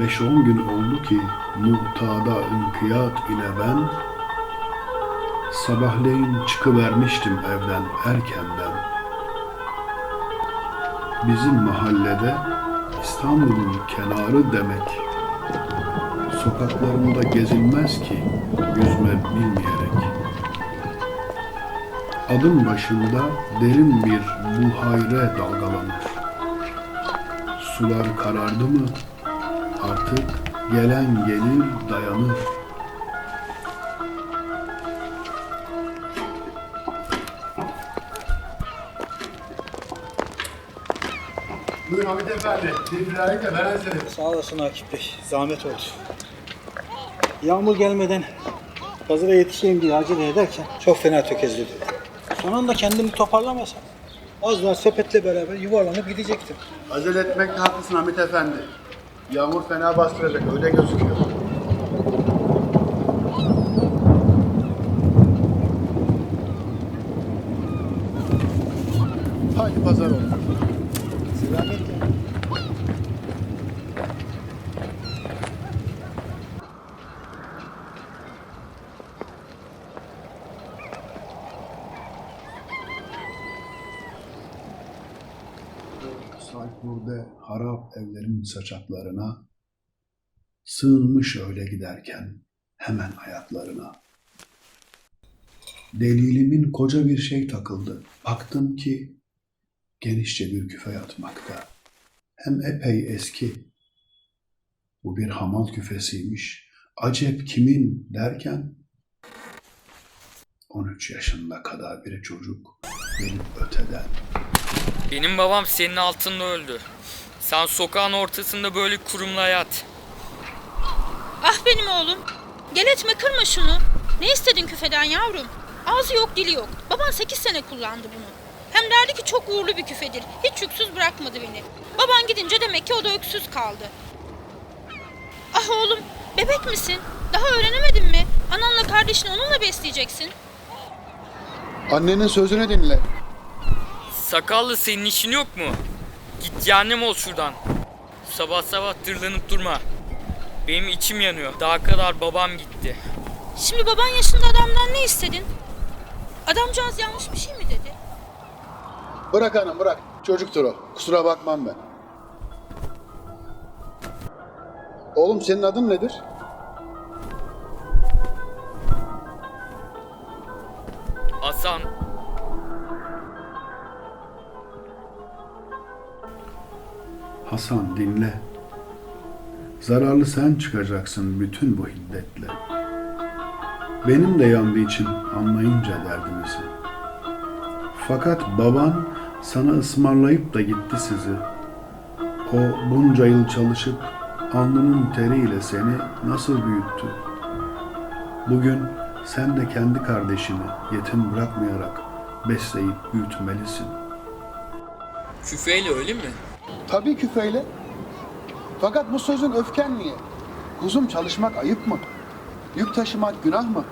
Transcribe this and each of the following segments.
Beş on gün oldu ki muhtada inkiyat ile ben Sabahleyin çıkıvermiştim evden erkenden. Bizim mahallede İstanbul'un kenarı demek. Sokaklarında gezilmez ki yüzme bilmeyerek. Adım başında derin bir buhayre dalgalanır. Sular karardı mı artık gelen gelir dayanır. Buyurun Hamit Efendi. Bir de ben hazırım. Sağ olasın Akif Bey. Zahmet oldu. Yağmur gelmeden pazara yetişeyim diye acele ederken çok fena tökezledi. Son anda kendimi toparlamasam az daha sepetle beraber yuvarlanıp gidecektim. Acele etmekte haklısın Hamit Efendi. Yağmur fena bastıracak öyle gözüküyor. Haydi pazar olsun. Selametle. Harap evlerin saçaklarına, sığınmış öyle giderken hemen ayaklarına. Delilimin koca bir şey takıldı. Baktım ki genişçe bir küfe yatmakta. Hem epey eski. Bu bir hamal küfesiymiş. Acep kimin derken 13 yaşında kadar bir çocuk gelip öteden Benim babam senin altında öldü. Sen sokağın ortasında böyle kurumla yat. Ah benim oğlum. Gel etme kırma şunu. Ne istedin küfeden yavrum? Ağzı yok dili yok. Baban 8 sene kullandı bunu. Hem derdi ki çok uğurlu bir küfedir. Hiç yüksüz bırakmadı beni. Baban gidince demek ki o da öksüz kaldı. Ah oğlum bebek misin? Daha öğrenemedin mi? Ananla kardeşini onunla besleyeceksin. Annenin sözünü dinle. Sakallı senin işin yok mu? Git cehennem ol şuradan. Sabah sabah tırlanıp durma. Benim içim yanıyor. Daha kadar babam gitti. Şimdi baban yaşında adamdan ne istedin? Adamcağız yanlış bir şey mi dedi? Bırak hanım bırak. Çocuktur o. Kusura bakmam ben. Oğlum senin adın nedir? Hasan, Hasan dinle. Zararlı sen çıkacaksın bütün bu hiddetle. Benim de yandığı için anlayınca derdimizi. Fakat baban sana ısmarlayıp da gitti sizi. O bunca yıl çalışıp alnının teriyle seni nasıl büyüttü? Bugün sen de kendi kardeşini yetim bırakmayarak besleyip büyütmelisin. küfeyle öyle mi? Tabii küfeyle. Fakat bu sözün öfken niye? Kuzum çalışmak ayıp mı? Yük taşımak günah mı?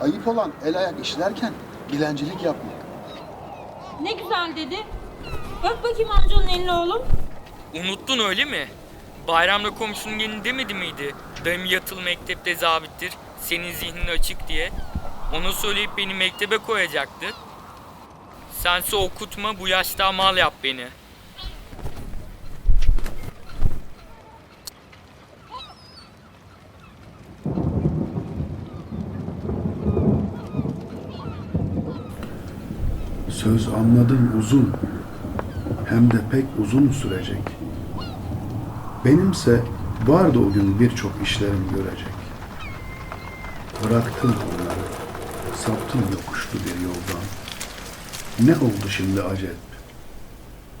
Ayıp olan el ayak işlerken dilencilik yapmak. Ne güzel dedi. Öp bakayım amcanın elini oğlum. Unuttun öyle mi? Bayramda komşunun gelini demedi miydi? Dayım yatılı mektepte zabittir, senin zihnin açık diye. Onu söyleyip beni mektebe koyacaktı. Sense okutma, bu yaşta mal yap beni. Söz anladım uzun, hem de pek uzun sürecek. Benimse vardı o gün birçok işlerim görecek. Bıraktım onları, saptım yokuşlu bir yoldan. Ne oldu şimdi acep?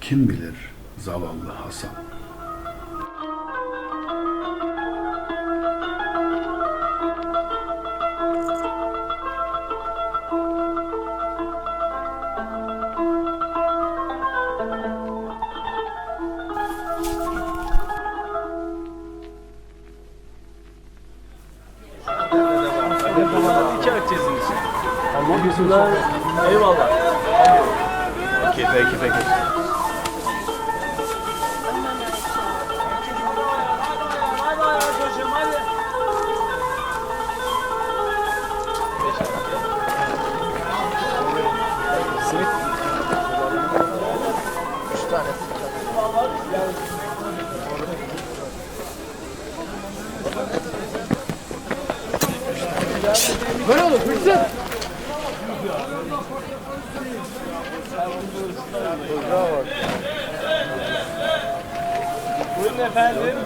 Kim bilir zavallı Hasan. İki akçesinin için. Tamam. Eyvallah. Okey peki peki. Buyurun efendim.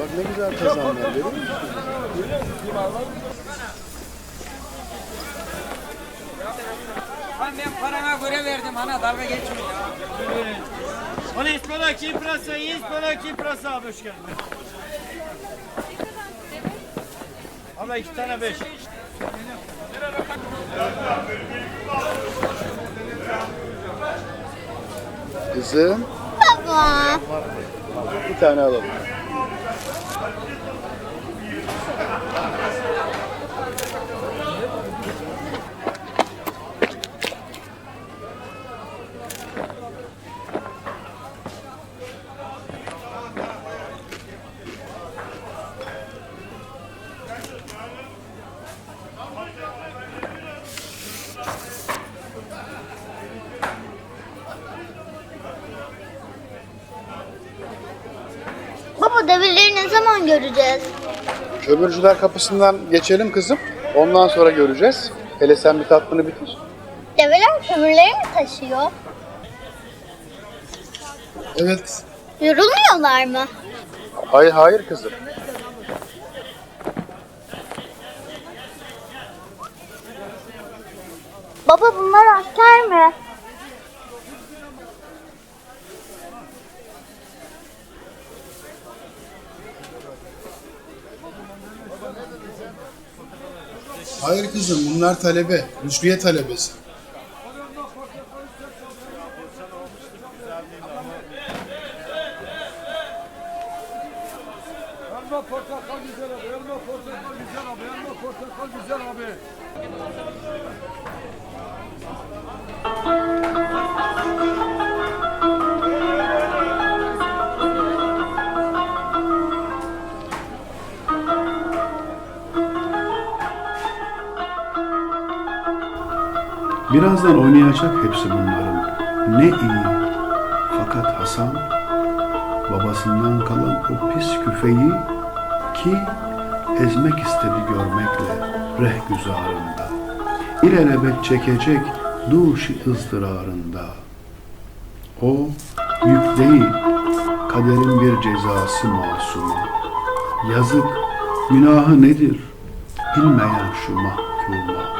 Bak ne güzel kazanlar görüyor musun? Ben parama göre verdim ana dalga geçme ya. Polis Polaki Prasa, Yiğit Polaki Prasa abi hoş geldin. Abla iki tane beş. Kızım. Baba. Bir tane alalım. Baba develeri ne zaman göreceğiz? Kömürcüler kapısından geçelim kızım. Ondan sonra göreceğiz. Hele sen bir tatlını bitir. Develer kömürleri mi taşıyor? Evet. Yorulmuyorlar mı? Hayır hayır kızım. Baba bunlar asker mi? Hayır kızım bunlar talebe. Rüşviye talebesi. Birazdan oynayacak hepsi bunların. Ne iyi. Fakat Hasan babasından kalan o pis küfeyi ki ezmek istedi görmekle rehgüzarında. İlelebet çekecek duş ızdırarında. O yük değil, kaderin bir cezası masuma. Yazık, günahı nedir bilmeyen şu mahkuma.